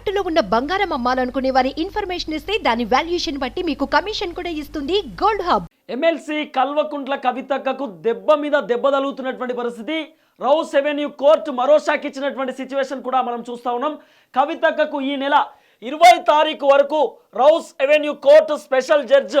తాకట్టులో ఉన్న బంగారం అమ్మాలనుకునే వారి ఇన్ఫర్మేషన్ ఇస్తే దాని వాల్యుయేషన్ బట్టి మీకు కమిషన్ కూడా ఇస్తుంది. Gold hub. ఎమ్మెల్సీ కల్వకుంట్ల కవితక్కకు దెబ్బ మీద దెబ్బ తగులుతున్నటువంటి పరిస్థితి. రౌస్ ఎవెన్యూ కోర్టు మరో షాక్ ఇచ్చినటువంటి సిచ్యువేషన్ కూడా మనం చూస్తా ఉన్నాం. కవితక్కకు ఈ నెల ఇరవై తారీఖు వరకు Rouse Avenue court special judge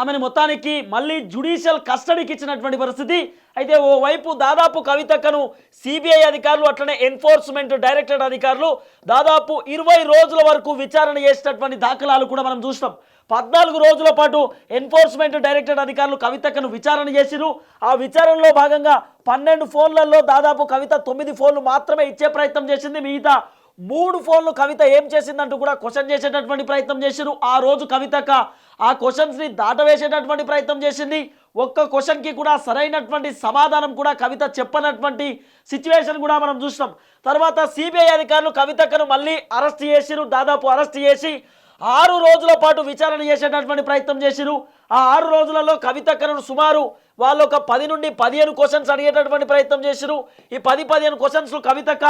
ఆమెను మొత్తానికి మళ్ళీ జుడిషియల్ కస్టడీకి ఇచ్చినటువంటి పరిస్థితి. అయితే ఓవైపు దాదాపు కవితక్కను సిబిఐ అధికారులు అట్లనే ఎన్ఫోర్స్మెంట్ డైరెక్టరేట్ అధికారులు దాదాపు ఇరవై రోజుల వరకు విచారణ చేసినటువంటి దాఖలాలు కూడా మనం చూసినాం. పద్నాలుగు రోజుల పాటు ఎన్ఫోర్స్మెంట్ డైరెక్టరేట్ అధికారులు కవితక్కను విచారణ చేసిరు ఆ విచారణలో భాగంగా పన్నెండు ఫోన్లలో దాదాపు కవిత తొమ్మిది ఫోన్లు మాత్రమే ఇచ్చే ప్రయత్నం చేసింది మిగతా మూడు ఫోన్లు కవిత ఏం చేసిందంటూ కూడా క్వశ్చన్ చేసేటటువంటి ప్రయత్నం చేశారు ఆ రోజు కవితక్క ఆ క్వశ్చన్స్ని దాటవేసేటటువంటి ప్రయత్నం చేసింది. ఒక్క క్వశ్చన్కి కూడా సరైనటువంటి సమాధానం కూడా కవిత చెప్పనటువంటి సిచ్యువేషన్ కూడా మనం చూసినాం. తర్వాత సిబిఐ అధికారులు కవితక్కను మళ్ళీ అరెస్ట్ చేసిరు దాదాపు అరెస్ట్ చేసి ఆరు రోజుల పాటు విచారణ చేసేటటువంటి ప్రయత్నం చేసిరు ఆ ఆరు రోజులలో కవితక్కను సుమారు వాళ్ళు ఒక పది నుండి పదిహేను క్వశ్చన్స్ అడిగేటటువంటి ప్రయత్నం చేశారు ఈ పది పదిహేను క్వశ్చన్స్ కవితక్క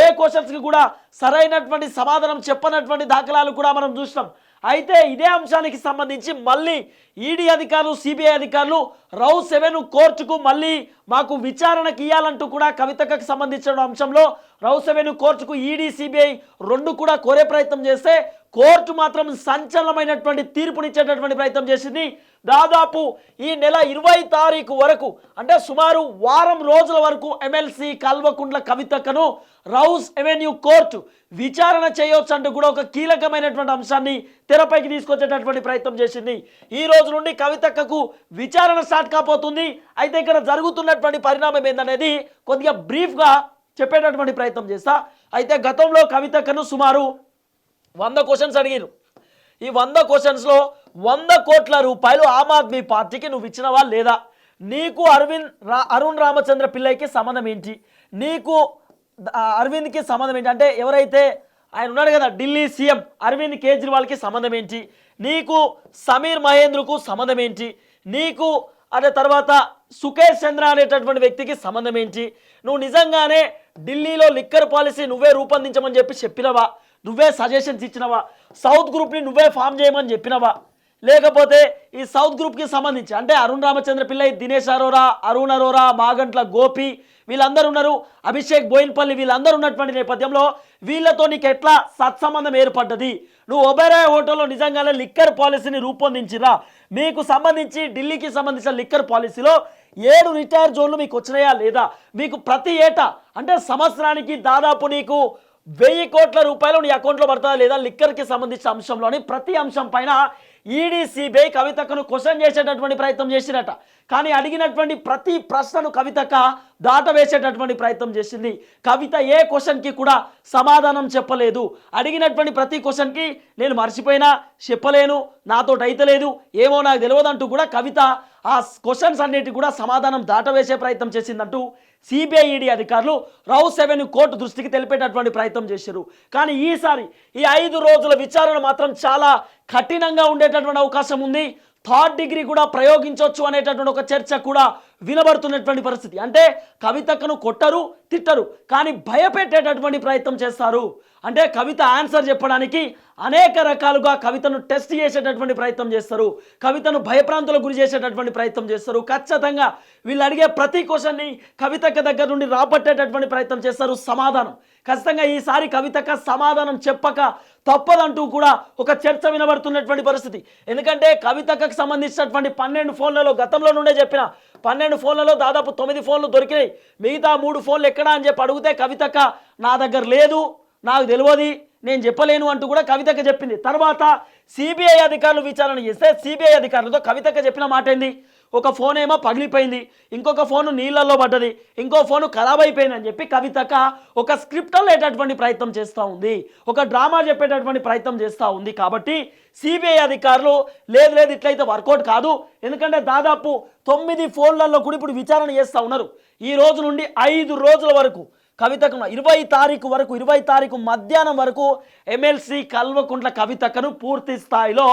ఏ క్వశ్చన్స్కి కూడా సరైనటువంటి సమాధానం చెప్పనటువంటి దాఖలాలు కూడా మనం చూసినాం. అయితే ఇదే అంశానికి సంబంధించి మళ్ళీ ఈడీ అధికారులు సిబిఐ అధికారులు రౌ సెవెన్ కోర్టుకు మళ్ళీ మాకు విచారణకి ఇవ్వాలంటూ కూడా కవితకు సంబంధించిన అంశంలో రౌ సెవెన్ కోర్టుకు ఈడీ సిబిఐ రెండు కూడా కోరే ప్రయత్నం చేస్తే కోర్టు మాత్రం సంచలనమైనటువంటి తీర్పునిచ్చేటటువంటి ప్రయత్నం చేసింది. దాదాపు ఈ నెల ఇరవై తారీఖు వరకు అంటే సుమారు వారం రోజుల వరకు ఎమ్మెల్సీ కల్వకుండ్ల కవితక్కను రౌస్ ఎవెన్యూ కోర్టు విచారణ చేయొచ్చు అంటూ కూడా ఒక కీలకమైనటువంటి అంశాన్ని తెరపైకి తీసుకొచ్చేటటువంటి ప్రయత్నం చేసింది. ఈ రోజు నుండి కవితక్కకు విచారణ స్టార్ట్ కాబోతుంది. అయితే ఇక్కడ జరుగుతున్నటువంటి పరిణామం ఏందనేది కొద్దిగా బ్రీఫ్గా చెప్పేటటువంటి ప్రయత్నం చేస్తా. అయితే గతంలో కవితక్కను సుమారు వంద క్వశ్చన్స్ అడిగారు ఈ వంద క్వశ్చన్స్లో వంద కోట్ల రూపాయలు ఆమ్ ఆద్మీ పార్టీకి నువ్వు ఇచ్చినవా లేదా? నీకు అరవింద్ రా అరుణ్ రామచంద్ర పిల్లయ్యకి సంబంధం ఏంటి? నీకు అరవింద్కి సంబంధం ఏంటి? అంటే ఎవరైతే ఆయన ఉన్నాడు కదా ఢిల్లీ సీఎం అరవింద్ కేజ్రీవాల్కి సంబంధం ఏంటి? నీకు సమీర్ మహేంద్రకు సంబంధం ఏంటి? నీకు అదే తర్వాత సుకేష్ చంద్ర అనేటటువంటి వ్యక్తికి సంబంధం ఏంటి? నువ్వు నిజంగానే ఢిల్లీలో లిక్కర్ పాలసీ నువ్వే రూపొందించమని చెప్పి చెప్పినవా? నువ్వే సజెషన్స్ ఇచ్చినవా? సౌత్ గ్రూప్ని నువ్వే ఫామ్ చేయమని చెప్పినవా? లేకపోతే ఈ సౌత్ గ్రూప్కి సంబంధించి అంటే అరుణ్ రామచంద్ర పిల్లై దినేష్ అరోరా అరుణ్ అరోరా మాగంట్ల గోపి వీళ్ళందరూ ఉన్నారు. అభిషేక్ బోయిన్పల్లి వీళ్ళందరూ ఉన్నటువంటి నేపథ్యంలో వీళ్ళతో నీకు ఎట్లా సత్సంబంధం ఏర్పడ్డది? నువ్వు ఒబెరాయ్ హోటల్లో నిజంగానే లిక్కర్ పాలసీని రూపొందించిరా మీకు సంబంధించి ఢిల్లీకి సంబంధించిన లిక్కర్ పాలసీలో ఏడు రిటైర్ జోన్లు మీకు వచ్చినాయా లేదా? మీకు ప్రతి ఏటా అంటే సంవత్సరానికి దాదాపు నీకు వెయ్యి కోట్ల రూపాయలు నీ అకౌంట్లో పడుతుందా లేదా లిక్కర్కి సంబంధించిన అంశంలోని ప్రతి అంశం పైన ఈడీ సిబిఐ కవితక్కను క్వశ్చన్ చేసేటటువంటి ప్రయత్నం చేసినట కానీ అడిగినటువంటి ప్రతి ప్రశ్నను కవితక దాటవేసేటటువంటి ప్రయత్నం చేసింది. కవిత ఏ క్వశ్చన్కి కూడా సమాధానం చెప్పలేదు. అడిగినటువంటి ప్రతి క్వశ్చన్కి నేను మర్చిపోయినా చెప్పలేను నాతో అయితలేదు ఏమో నాకు తెలియదు అంటూ కూడా కవిత ఆ క్వశ్చన్స్ అన్నిటి కూడా సమాధానం దాటవేసే ప్రయత్నం చేసిందంటూ సిబిఐఈడి అధికారులు రౌ సెవెన్ కోర్టు దృష్టికి తెలిపేటటువంటి ప్రయత్నం చేశారు. కానీ ఈసారి ఈ ఐదు రోజుల విచారణ మాత్రం చాలా కఠినంగా ఉండేటటువంటి అవకాశం ఉంది. థర్డ్ డిగ్రీ కూడా ప్రయోగించవచ్చు అనేటటువంటి ఒక చర్చ కూడా వినబడుతున్నటువంటి పరిస్థితి. అంటే కవితకను కొట్టరు తిట్టరు కానీ భయపెట్టేటటువంటి ప్రయత్నం చేస్తారు. అంటే కవిత ఆన్సర్ చెప్పడానికి అనేక రకాలుగా కవితను టెస్ట్ చేసేటటువంటి ప్రయత్నం చేస్తారు. కవితను భయప్రాంతులకు గురి చేసేటటువంటి ప్రయత్నం చేస్తారు. ఖచ్చితంగా వీళ్ళు అడిగే ప్రతి క్వశ్చన్ని కవితక్క దగ్గర నుండి రాబట్టేటటువంటి ప్రయత్నం చేస్తారు. సమాధానం. ఖచ్చితంగా ఈసారి కవితక సమాధానం చెప్పక తప్పదంటూ కూడా ఒక చర్చ వినబడుతున్నటువంటి పరిస్థితి. ఎందుకంటే కవితకు సంబంధించినటువంటి పన్నెండు ఫోన్లలో గతంలో నుండే చెప్పిన పన్నెండు ఫోన్లలో దాదాపు తొమ్మిది ఫోన్లు దొరికినాయి. మిగతా మూడు ఫోన్లు ఎక్కడా అని చెప్పి అడిగితే కవితక్క నా దగ్గర లేదు నాకు తెలియదు నేను చెప్పలేను అంటూ కూడా కవితకు చెప్పింది. తర్వాత సిబిఐ అధికారులు విచారణ చేస్తే సిబిఐ అధికారులతో కవితక్క చెప్పిన మాట ఏంది ఒక ఫోన్ ఏమో పగిలిపోయింది. ఇంకొక ఫోను నీళ్ళల్లో పడ్డది. ఇంకో ఫోను ఖరాబ్ అయిపోయింది అని చెప్పి కవితక ఒక స్క్రిప్ట్ లేటటువంటి ప్రయత్నం చేస్తూ ఉంది. ఒక డ్రామా చెప్పేటటువంటి ప్రయత్నం చేస్తూ ఉంది. కాబట్టి సిబిఐ అధికారులు లేదు లేదు ఇట్లయితే వర్కౌట్ కాదు. ఎందుకంటే దాదాపు తొమ్మిది ఫోన్లలో కూడా ఇప్పుడు విచారణ చేస్తూ ఉన్నారు. ఈ రోజు నుండి ఐదు రోజుల వరకు కవితకు ఇరవై తారీఖు వరకు ఇరవై తారీఖు మధ్యాహ్నం వరకు ఎమ్మెల్సీ కల్వకుంట్ల కవితకను పూర్తి స్థాయిలో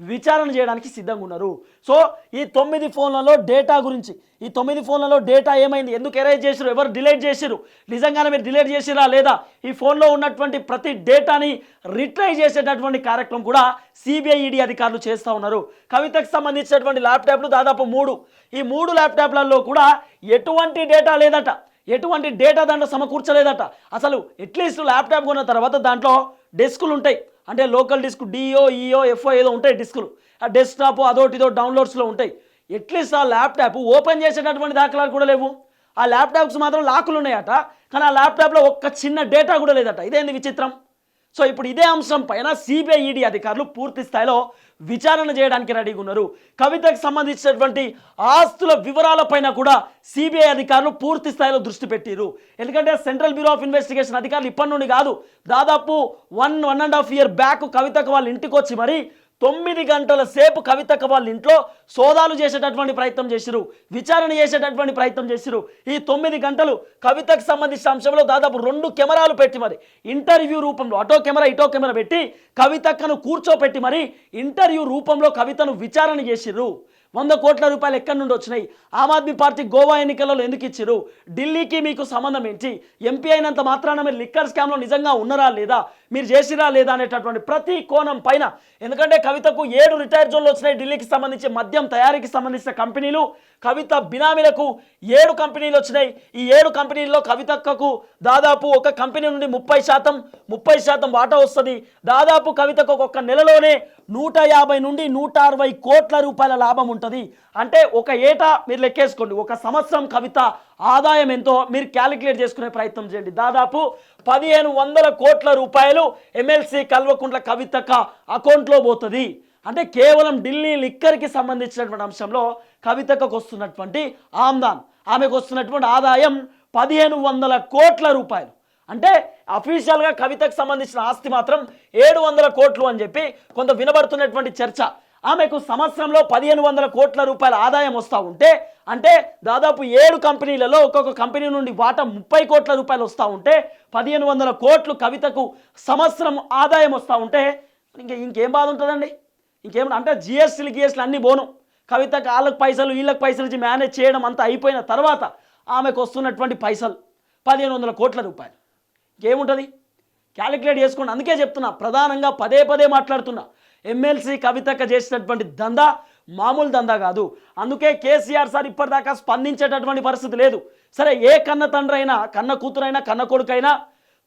విచారణ చేయడానికి సిద్ధంగా ఉన్నారు. సో ఈ తొమ్మిది ఫోన్లలో డేటా గురించి ఈ తొమ్మిది ఫోన్లలో డేటా ఏమైంది ఎందుకు ఎరేజ్ చేశారు ఎవరు డిలీట్ చేశారు నిజంగానే మీరు డిలీట్ చేసిరా లేదా ఈ ఫోన్లో ఉన్నటువంటి ప్రతి డేటాని రిట్రై చేసేటటువంటి కార్యక్రమం కూడా సిబిఐ ఈడీ అధికారులు చేస్తూ ఉన్నారు. కవితకు సంబంధించినటువంటి ల్యాప్టాప్లు దాదాపు మూడు. ఈ మూడు ల్యాప్టాప్లలో కూడా ఎటువంటి డేటా లేదట. ఎటువంటి డేటా దాంట్లో సమకూర్చలేదట. అసలు అట్లీస్ట్ ల్యాప్టాప్ కొన్న తర్వాత దాంట్లో డెస్కులు ఉంటాయి. అంటే local disk DO EO FO ఏదో ఉంటాయి డిస్కులు. ఆ డెస్క్టాప్ అదోటి ఇదో డౌన్లోడ్స్లో ఉంటాయి. అట్లీస్ట్ ఆ ల్యాప్టాప్ ఓపెన్ చేసేటటువంటి దాఖలాలు కూడా లేవు. ఆ ల్యాప్టాప్స్ మాత్రం లాకులు ఉన్నాయట. కానీ ఆ ల్యాప్టాప్లో ఒక్క చిన్న డేటా కూడా లేదట. ఇదేంది విచిత్రం? సో ఇప్పుడు ఇదే అంశం పైన సిబిఐఈడి అధికారులు పూర్తి స్థాయిలో విచారణ చేయడానికి రెడీగా ఉన్నారు. కవితకు సంబంధించినటువంటి ఆస్తుల వివరాలపైన కూడా సిబిఐ అధికారులు పూర్తి స్థాయిలో దృష్టి పెట్టారు ఎందుకంటే సెంట్రల్ బ్యూరో ఆఫ్ ఇన్వెస్టిగేషన్ అధికారులు ఇప్పటి నుండి కాదు దాదాపు one one and half year back కవితకు వాళ్ళ ఇంటికి వచ్చి మరి తొమ్మిది గంటల సేపు కవితక్క వాళ్ళ ఇంట్లో సోదాలు చేసేటటువంటి ప్రయత్నం చేసిరు విచారణ చేసేటటువంటి ప్రయత్నం చేసిరు ఈ తొమ్మిది గంటలు కవితకు సంబంధించిన అంశంలో దాదాపు రెండు కెమెరాలు పెట్టి మరి ఇంటర్వ్యూ రూపంలో అటో కెమెరా ఇటో కెమెరా పెట్టి కవితక్కను కూర్చోపెట్టి మరి ఇంటర్వ్యూ రూపంలో కవితను విచారణ చేసిర్రు. వంద కోట్ల రూపాయలు ఎక్కడి నుండి వచ్చినాయి? ఆమ్ ఆద్మీ పార్టీ గోవా ఎన్నికలలో ఎందుకు ఇచ్చిరు ఢిల్లీకి మీకు సంబంధం ఏంటి? ఎంపీ అయినంత మాత్రాన మీరు లిక్కర్ స్కామ్లో నిజంగా ఉన్నారా లేదా? మీరు చేసినా లేదా అనేటటువంటి ప్రతి కోణం పైన. ఎందుకంటే కవితకు ఏడు రిటైర్ జోన్లు వచ్చినాయి. ఢిల్లీకి సంబంధించి మద్యం తయారీకి సంబంధించిన కంపెనీలు. కవిత బినామీలకు ఏడు కంపెనీలు వచ్చినాయి. ఈ ఏడు కంపెనీల్లో కవితకు దాదాపు ఒక కంపెనీ నుండి ముప్పై శాతం ముప్పై శాతం వాటా వస్తుంది. దాదాపు కవితకు ఒక్క నెలలోనే నూట యాభై నుండి నూట అరవై కోట్ల రూపాయల లాభం ఉంటుంది. అంటే ఒక ఏటా మీరు లెక్కేసుకోండి. ఒక సంవత్సరం కవిత ఆదాయం ఎంతో మీరు క్యాలిక్యులేట్ చేసుకునే ప్రయత్నం చేయండి. దాదాపు పదిహేను వందల కోట్ల రూపాయలు ఎమ్మెల్సీ కల్వకుంట్ల కవితక అకౌంట్లో పోతుంది. అంటే కేవలం ఢిల్లీ లిక్కర్కి సంబంధించినటువంటి అంశంలో కవితకు వస్తున్నటువంటి ఆమ్దాన్. ఆమెకు వస్తున్నటువంటి ఆదాయం పదిహేను వందల కోట్ల రూపాయలు. అంటే అఫీషియల్గా కవితకు సంబంధించిన ఆస్తి మాత్రం ఏడు వందల కోట్లు అని చెప్పి కొంత వినబడుతున్నటువంటి చర్చ. ఆమెకు సంవత్సరంలో పదిహేను వందల కోట్ల రూపాయల ఆదాయం వస్తూ ఉంటే అంటే దాదాపు ఏడు కంపెనీలలో ఒక్కొక్క కంపెనీ నుండి వాటా ముప్పై కోట్ల రూపాయలు వస్తూ ఉంటే పదిహేను వందల కోట్లు కవితకు సంవత్సరం ఆదాయం వస్తూ ఉంటే ఇంక ఇంకేం బాధ ఉంటుందండి? ఇంకేం అంటే జిఎస్టీలు గిఎస్టీలు అన్నీ పోను కవితకు వాళ్ళకి పైసలు వీళ్ళకి పైసలు ఇచ్చి మేనేజ్ చేయడం అంతా అయిపోయిన తర్వాత ఆమెకు వస్తున్నటువంటి పైసలు పదిహేను వందల కోట్ల రూపాయలు. ఇంకేముంటుంది? క్యాలిక్యులేట్ చేసుకోండి. అందుకే చెప్తున్నా ప్రధానంగా పదే పదే మాట్లాడుతున్నా. ఎమ్మెల్సీ కవితక్క చేసినటువంటి దందా మామూలు దందా కాదు. అందుకే కేసీఆర్ సార్ ఇప్పటిదాకా స్పందించేటటువంటి పరిస్థితి లేదు. సరే ఏ కన్న తండ్రి అయినా కన్న కూతురైనా కన్న కొడుకైనా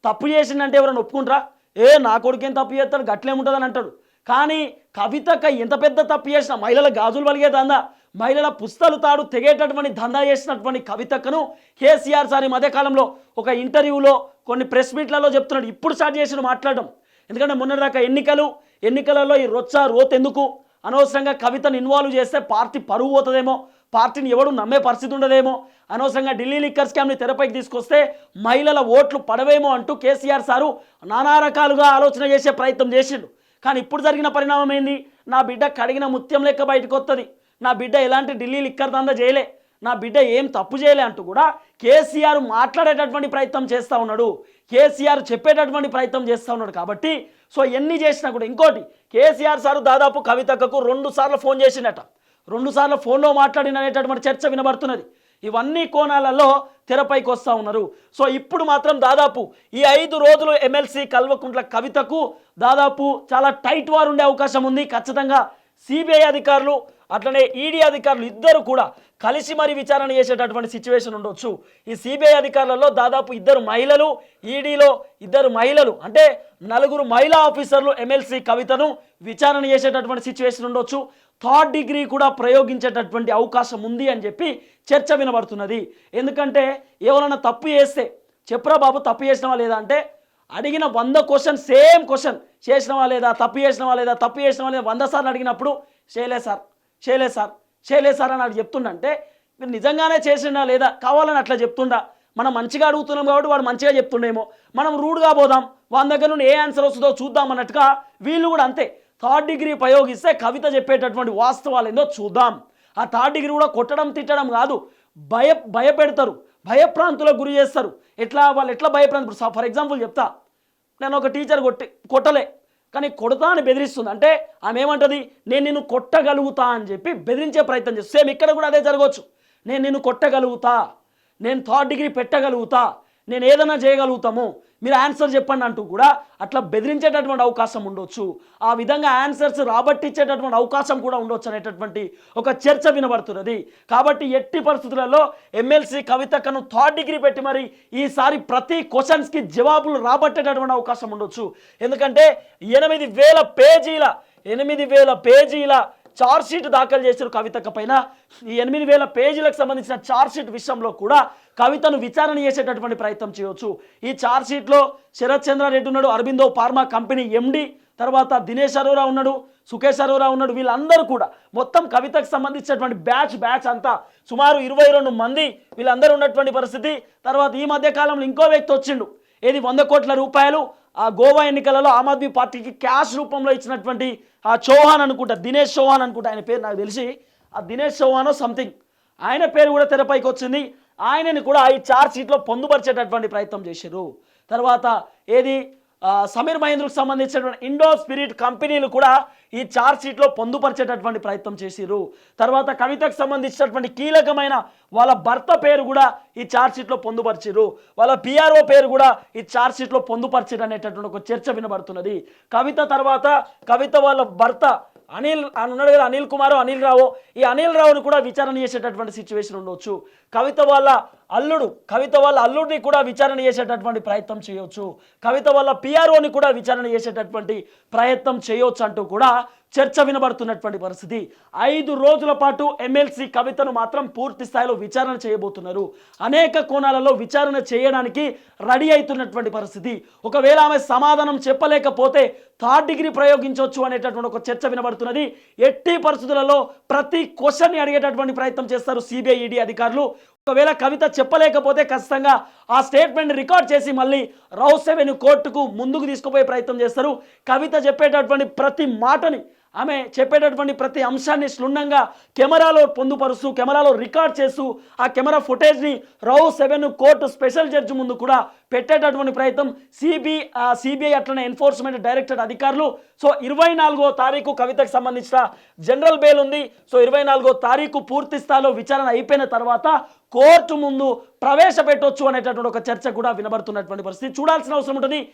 తప్పు చేసిందంటే ఎవరైనా ఒప్పుకుంటారా? ఏ నా కొడుకేం తప్పు చేస్తాడు గట్లేముంటుందని అంటాడు. కానీ కవితక్క ఎంత పెద్ద తప్పు చేసిన మహిళల గాజులు వలిగే దందా మహిళల పుస్తలు తాడు తెగేటటువంటి దందా చేసినటువంటి కవితక్కను కేసీఆర్ సార్ ఈ మధ్యకాలంలో ఒక ఇంటర్వ్యూలో కొన్ని ప్రెస్ మీట్లలో చెప్తున్నాడు. ఇప్పుడు స్టార్ట్ చేసిన మాట్లాడడం. ఎందుకంటే మొన్నటిదాకా ఎన్నికలు ఎన్నికలలో ఈ రొచ్చ రోత్ ఎందుకు అనవసరంగా కవితను ఇన్వాల్వ్ చేస్తే పార్టీ పరువు పోతుందేమో పార్టీని ఎవడు నమ్మే పరిస్థితి ఉండదేమో. అనవసరంగా ఢిల్లీ లిక్కర్ స్కామ్ని తెరపైకి తీసుకొస్తే మహిళల ఓట్లు పడవేమో అంటూ కేసీఆర్ సారు నానా రకాలుగా ఆలోచన చేసే ప్రయత్నం చేసిండు. కానీ ఇప్పుడు జరిగిన పరిణామం ఏంది? నా బిడ్డ కడిగిన ముత్యం లెక్క బయటకు వస్తుంది నా బిడ్డ ఎలాంటి ఢిల్లీ లిక్కర్ దంద చేయలే. నా బిడ్డ ఏం తప్పు చేయలే అంటూ కూడా కేసీఆర్ మాట్లాడేటటువంటి ప్రయత్నం చేస్తూ ఉన్నాడు. కేసీఆర్ చెప్పేటటువంటి ప్రయత్నం చేస్తూ ఉన్నాడు కాబట్టి సో ఎన్ని చేసినా కూడా ఇంకోటి కేసీఆర్ సారు దాదాపు కవితకు రెండు సార్లు ఫోన్ చేసినట రెండు సార్లు ఫోన్లో మాట్లాడిన అనేటటువంటి చర్చ వినబడుతున్నది. ఇవన్నీ కోణాలలో తెరపైకి వస్తూ ఉన్నారు. సో ఇప్పుడు మాత్రం దాదాపు ఈ ఐదు రోజులు ఎమ్మెల్సీ కల్వకుంట్ల కవితకు దాదాపు చాలా టైట్ వారు ఉండే అవకాశం ఉంది. ఖచ్చితంగా సిబిఐ అధికారులు అట్లనే ఈడీ అధికారులు ఇద్దరు కూడా కలిసి మరి విచారణ చేసేటటువంటి సిచ్యువేషన్ ఉండొచ్చు. ఈ సిబిఐ అధికారులలో దాదాపు ఇద్దరు మహిళలు ఈడీలో ఇద్దరు మహిళలు అంటే నలుగురు మహిళా ఆఫీసర్లు ఎమ్మెల్సీ కవితను విచారణ చేసేటటువంటి సిచ్యువేషన్ ఉండొచ్చు. థర్డ్ డిగ్రీ కూడా ప్రయోగించేటటువంటి అవకాశం ఉంది అని చెప్పి చర్చ వినబడుతున్నది. ఎందుకంటే ఎవరైనా తప్పు చేస్తే చెప్పరా బాబు తప్పు చేసినవా లేదా అంటే అడిగిన వంద క్వశ్చన్ సేమ్ క్వశ్చన్ చేసినవా లేదా తప్పు చేసినవా లేదా తప్పు చేసినవా లేదా వంద సార్లు అడిగినప్పుడు చేయలే సార్ చేయలే సార్. చేయలే సార్ అని చెప్తుండంటే మీరు నిజంగానే చేసిండా లేదా? కావాలని అట్లా చెప్తుండా? మనం మంచిగా అడుగుతున్నాం కాబట్టి వాడు మంచిగా చెప్తుండేమో. మనం రూడ్గా పోదాం వాళ్ళ దగ్గర నుండి ఏ ఆన్సర్ వస్తుందో చూద్దాం అన్నట్టుగా వీళ్ళు కూడా అంతే. థర్డ్ డిగ్రీ ప్రయోగిస్తే కవిత చెప్పేటటువంటి వాస్తవాలు ఏందో చూద్దాం. ఆ థర్డ్ డిగ్రీ కూడా కొట్టడం తిట్టడం కాదు. భయ భయపెడతారు. భయప్రాంతులకు గురి చేస్తారు. ఎట్లా వాళ్ళు ఎట్లా భయప్రాంతం ఫర్ ఎగ్జాంపుల్ చెప్తా. నేను ఒక టీచర్ కొట్టి కొట్టలే. కానీ కొడతా అని బెదిరిస్తుంది. అంటే ఆమె ఏమంటుంది? నేను నిన్ను కొట్టగలుగుతా అని చెప్పి బెదిరించే ప్రయత్నం చేస్తుంది. సేమ్ ఇక్కడ కూడా అదే జరగవచ్చు. నేను నిన్ను కొట్టగలుగుతా. నేను థర్డ్ డిగ్రీ పెట్టగలుగుతా. నేను ఏదైనా చేయగలుగుతాము మీరు ఆన్సర్ చెప్పండి అంటూ కూడా అట్లా బెదిరించేటటువంటి అవకాశం ఉండొచ్చు. ఆ విధంగా ఆన్సర్స్ రాబట్టించేటటువంటి అవకాశం కూడా ఉండొచ్చు అనేటటువంటి ఒక చర్చ వినబడుతున్నది. కాబట్టి ఎట్టి పరిస్థితులలో ఎమ్మెల్సీ కవితకను థర్డ్ డిగ్రీ పెట్టి మరి ఈసారి ప్రతి క్వశ్చన్స్కి జవాబులు రాబట్టేటటువంటి అవకాశం ఉండొచ్చు. ఎందుకంటే ఎనిమిది వేల పేజీల ఎనిమిది వేల పేజీల షీట్ దాఖలు చేశారు కవితక్క పైన. ఈ ఎనిమిది వేల పేజీలకు సంబంధించిన షీట్ విషయంలో కూడా కవితను విచారణ చేసేటటువంటి ప్రయత్నం చేయవచ్చు ఈ షీట్లో శరత్ చంద్రారెడ్డి ఉన్నాడు అరబిందో ఫార్మా కంపెనీ ఎండి తర్వాత దినేష్ అరోరా ఉన్నాడు సుఖేష్ అరోరా ఉన్నాడు వీళ్ళందరూ కూడా మొత్తం కవితకు సంబంధించినటువంటి బ్యాచ్ బ్యాచ్ అంతా సుమారు ఇరవై రెండు మంది వీళ్ళందరూ ఉన్నటువంటి పరిస్థితి. తర్వాత ఈ మధ్య కాలంలో ఇంకో వ్యక్తి వచ్చిండు. ఏది వంద కోట్ల రూపాయలు ఆ గోవా ఎన్నికలలో ఆమ్ ఆద్మీ పార్టీకి క్యాష్ రూపంలో ఇచ్చినటువంటి ఆ చౌహాన్ అనుకుంటా దినేష్ చౌహాన్ అనుకుంటా ఆయన పేరు నాకు తెలిసి ఆ దినేష్ చౌహాన్ సంథింగ్ ఆయన పేరు కూడా తెరపైకి వచ్చింది. ఆయనని కూడా ఈ చార్జ్ షీట్లో పొందుపరిచేటటువంటి ప్రయత్నం చేశారు. తర్వాత ఏది? సమీర్ మహేంద్రకు సంబంధించినటువంటి ఇండో స్పిరిట్ కంపెనీలు కూడా ఈ చార్జ్షీట్లో పొందుపరిచేటటువంటి ప్రయత్నం చేసిరు తర్వాత కవితకు సంబంధించినటువంటి కీలకమైన వాళ్ళ భర్త పేరు కూడా ఈ చార్జ్ షీట్లో పొందుపరిచిరు వాళ్ళ పిఆర్ఓ పేరు కూడా ఈ చార్జ్ షీట్లో పొందుపరిచిరు అనేటటువంటి ఒక చర్చ వినబడుతున్నది. కవిత తర్వాత కవిత వాళ్ళ భర్త అనిల్ అని ఉన్నాడు కదా అనిల్ కుమార్ అనిల్ రావు ఈ అనిల్ రావుని కూడా విచారణ చేసేటటువంటి సిచ్యువేషన్ ఉండొచ్చు. కవిత వాళ్ళ అల్లుడు కవిత వాళ్ళ అల్లుడిని కూడా విచారణ చేసేటటువంటి ప్రయత్నం చేయొచ్చు. కవిత వాళ్ళ పిఆర్ఓని కూడా విచారణ చేసేటటువంటి ప్రయత్నం చేయొచ్చు అంటూ కూడా చర్చ వినబడుతున్నటువంటి పరిస్థితి. ఐదు రోజుల పాటు ఎమ్మెల్సీ కవితను మాత్రం పూర్తి స్థాయిలో విచారణ చేయబోతున్నారు. అనేక కోణాలలో విచారణ చేయడానికి రెడీ అవుతున్నటువంటి పరిస్థితి. ఒకవేళ ఆమె సమాధానం చెప్పలేకపోతే థర్డ్ డిగ్రీ ప్రయోగించవచ్చు అనేటటువంటి ఒక చర్చ వినబడుతున్నది. ఎట్టి పరిస్థితులలో ప్రతి క్వశ్చన్ని అడిగేటటువంటి ప్రయత్నం చేస్తారు సిబిఐ ఈడీ అధికారులు. ఒకవేళ కవిత చెప్పలేకపోతే ఖచ్చితంగా ఆ స్టేట్మెంట్ రికార్డ్ చేసి మళ్ళీ రౌస్ సెవెన్ కోర్టుకు ముందుకు తీసుకుపోయే ప్రయత్నం చేస్తారు. కవిత చెప్పేటటువంటి ప్రతి మాటని ఆమె చెప్పేటటువంటి ప్రతి అంశాన్ని క్షుణ్ణంగా కెమెరాలో పొందుపరుస్తూ కెమెరాలో రికార్డ్ చేస్తూ ఆ camera ఫుటేజ్ని Rouse avenue court special judge ముందు కూడా పెట్టేటటువంటి ప్రయత్నం. సిబి సిబిఐ అట్లనే ఎన్ఫోర్స్మెంట్ డైరెక్టర్ అధికారులు. సో ఇరవై నాలుగో తారీఖు కవితకు సంబంధించిన జనరల్ బెయిల్ ఉంది. సో ఇరవై నాలుగో తారీఖు పూర్తి స్థాయిలో విచారణ అయిపోయిన తర్వాత కోర్టు ముందు ప్రవేశపెట్టొచ్చు అనేటటువంటి ఒక చర్చ కూడా వినబడుతున్నటువంటి పరిస్థితి. చూడాల్సిన అవసరం ఉంటుంది.